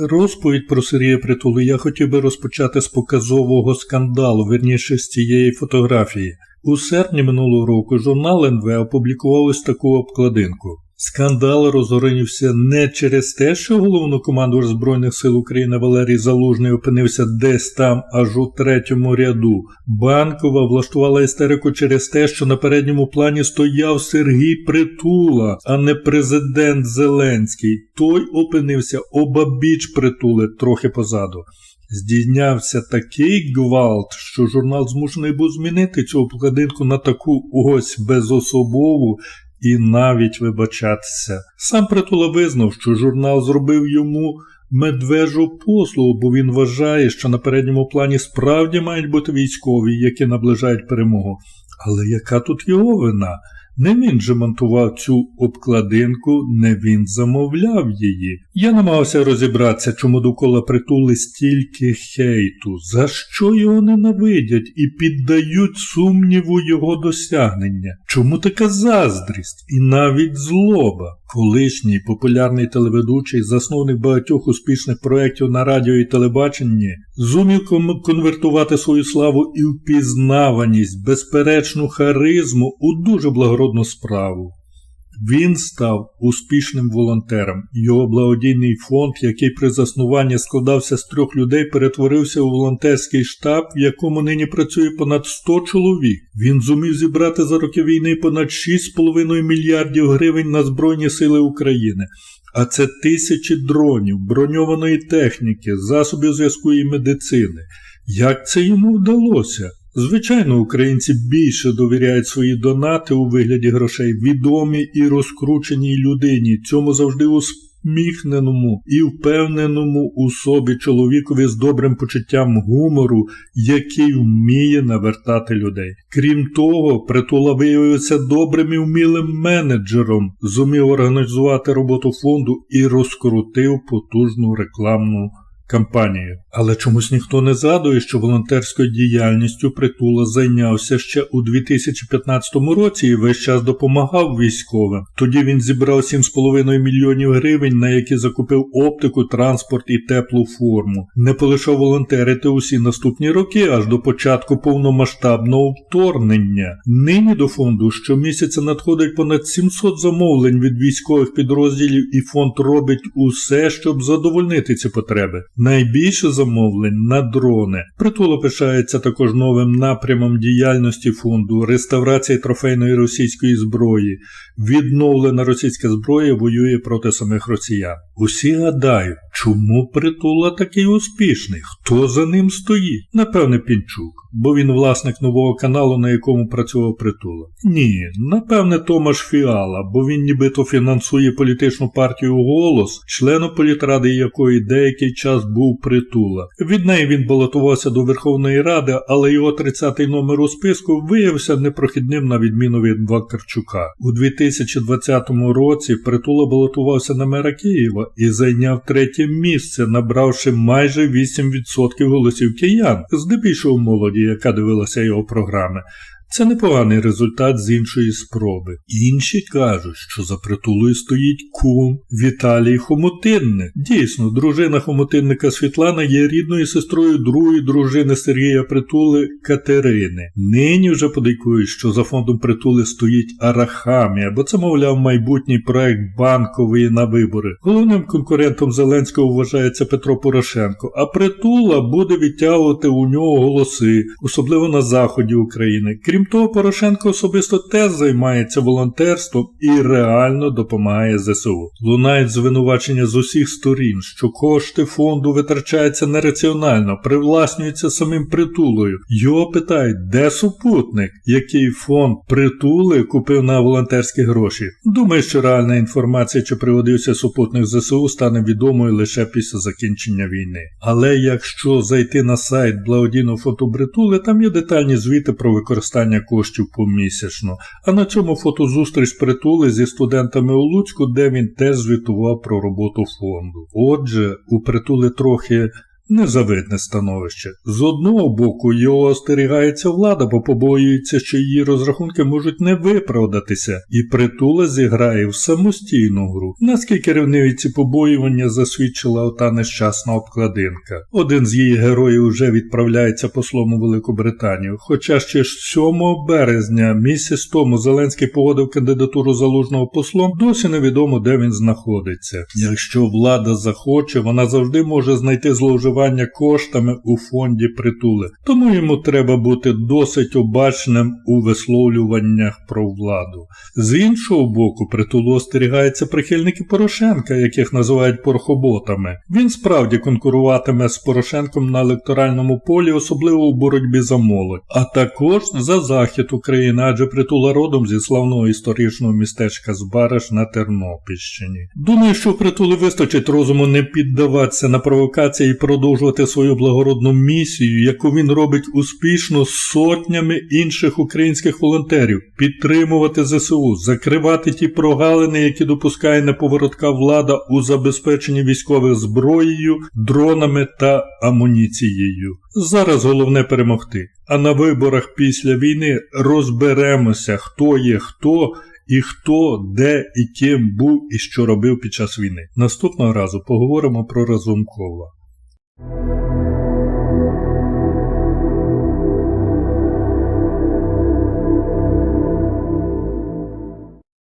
Розповідь про Сергія Притулу я хотів би розпочати з показового скандалу, верніше з цієї фотографії. У серпні минулого року журнал НВ опублікував ось таку обкладинку. Скандал розгорнувся не через те, що головнокомандувач Збройних сил України Валерій Залужний опинився десь там аж у третьому ряду. Банкова влаштувала істерику через те, що на передньому плані стояв Сергій Притула, а не президент Зеленський. Той опинився обабіч притули трохи позаду. Здійнявся такий гвалт, що журнал змушений був змінити цю обкладинку на таку ось безособову і навіть вибачатися. Сам притула визнав, що журнал зробив йому медвежу послугу, бо він вважає, що на передньому плані справді мають бути військові, які наближають перемогу. Але яка тут його вина? Не він же монтував цю обкладинку, не він замовляв її. Я намагався розібратися, чому довкола притули стільки хейту, за що його ненавидять і піддають сумніву його досягнення. Чому така заздрість і навіть злоба? Колишній популярний телеведучий, засновник багатьох успішних проєктів на радіо і телебаченні, зумів конвертувати свою славу і впізнаваність, безперечну харизму у дуже благородну справу. Він став успішним волонтером. Його благодійний фонд, який при заснуванні складався з трьох людей, перетворився у волонтерський штаб, в якому нині працює понад 100 чоловік. Він зумів зібрати за роки війни понад 6,5 мільярдів гривень на Збройні Сили України. А це тисячі дронів, броньованої техніки, засобів зв'язку і медицини. Як це йому вдалося? Звичайно, українці більше довіряють свої донати у вигляді грошей відомій і розкрученій людині, цьому завжди усміхненому і впевненому у собі чоловікові з добрим почуттям гумору, який вміє навертати людей. Крім того, притула виявився добрим і вмілим менеджером, зумів організувати роботу фонду і розкрутив потужну рекламну кампанією. Але чомусь ніхто не згадує, що волонтерською діяльністю притула зайнявся ще у 2015 році і весь час допомагав військовим. Тоді він зібрав 7,5 мільйонів гривень, на які закупив оптику, транспорт і теплу форму. Не полишав волонтерити усі наступні роки, аж до початку повномасштабного вторгнення. Нині до фонду щомісяця надходить понад 700 замовлень від військових підрозділів, і фонд робить усе, щоб задовольнити ці потреби. Найбільше замовлень на дрони. Притуло пишається також новим напрямом діяльності фонду, реставрації трофейної російської зброї. Відновлена російська зброя воює проти самих росіян. Усі гадають, чому притула такий успішний? Хто за ним стоїть? Напевне, Пінчук, бо він власник нового каналу, на якому працював притула. Ні, напевне, Томаш Фіала, бо він нібито фінансує політичну партію голос, членом політради якої деякий час був притула. Від неї він балотувався до Верховної Ради, але його 30-й номер у списку виявився непрохідним на відміну від Вакарчука. У 2020 році притула балотувався на мера Києва і зайняв третє місце, набравши майже 8% голосів киян, здебільшого молоді, яка дивилася його програми. Це непоганий результат з іншої спроби. Інші кажуть, що за притулою стоїть кум Віталій Хомутинник. Дійсно, дружина Хомутинника Світлана є рідною сестрою другої дружини Сергія Притули Катерини. Нині вже подейкують, що за фондом притули стоїть Арахамія, бо це, мовляв, майбутній проект банкової на вибори. Головним конкурентом Зеленського вважається Петро Порошенко, а притула буде відтягувати у нього голоси, особливо на заході України. Крім того, Порошенко особисто теж займається волонтерством і реально допомагає ЗСУ. Лунають звинувачення з усіх сторін, що кошти фонду витрачаються нераціонально, привласнюються самим притулою. Його питають, де супутник, який фонд притули купив на волонтерські гроші. Думаю, що реальна інформація, чи приводився супутник ЗСУ, стане відомою лише після закінчення війни. Але якщо зайти на сайт благодійного фонду Бритули, там є детальні звіти про використання використання коштів помісячно, а на цьому фотозустріч притули зі студентами у Луцьку, де він теж звітував про роботу фонду. Отже, у притули трохи Незавидне становище. З одного боку його остерігається влада, бо побоюється, що її розрахунки можуть не виправдатися, і притула зіграє в самостійну гру. Наскільки ревниві ці побоювання засвідчила ота нещасна обкладинка. Один з її героїв уже відправляється послом у Велику Британію, хоча ще ж 7 березня місяць тому Зеленський погодив кандидатуру залужного послом, досі невідомо, де він знаходиться. Якщо влада захоче, вона завжди може знайти зловживання коштами у фонді притули, тому йому треба бути досить обачним у висловлюваннях про владу. З іншого боку, притулу остерігається прихильники Порошенка, яких називають порохоботами. Він справді конкуруватиме з Порошенком на електоральному полі, особливо у боротьбі за молодь, а також за захід України, адже притула родом зі славного історичного містечка Збараж на Тернопільщині. Думаю, що притули вистачить розуму не піддаватися на провокації і продовжувати свою благородну місію, яку він робить успішно з сотнями інших українських волонтерів, підтримувати ЗСУ, закривати ті прогалини, які допускає неповоротка влада у забезпеченні військових зброєю, дронами та амуніцією. Зараз головне перемогти. А на виборах після війни розберемося, хто є хто і хто, де і ким був і що робив під час війни. Наступного разу поговоримо про Разумкова. Thank you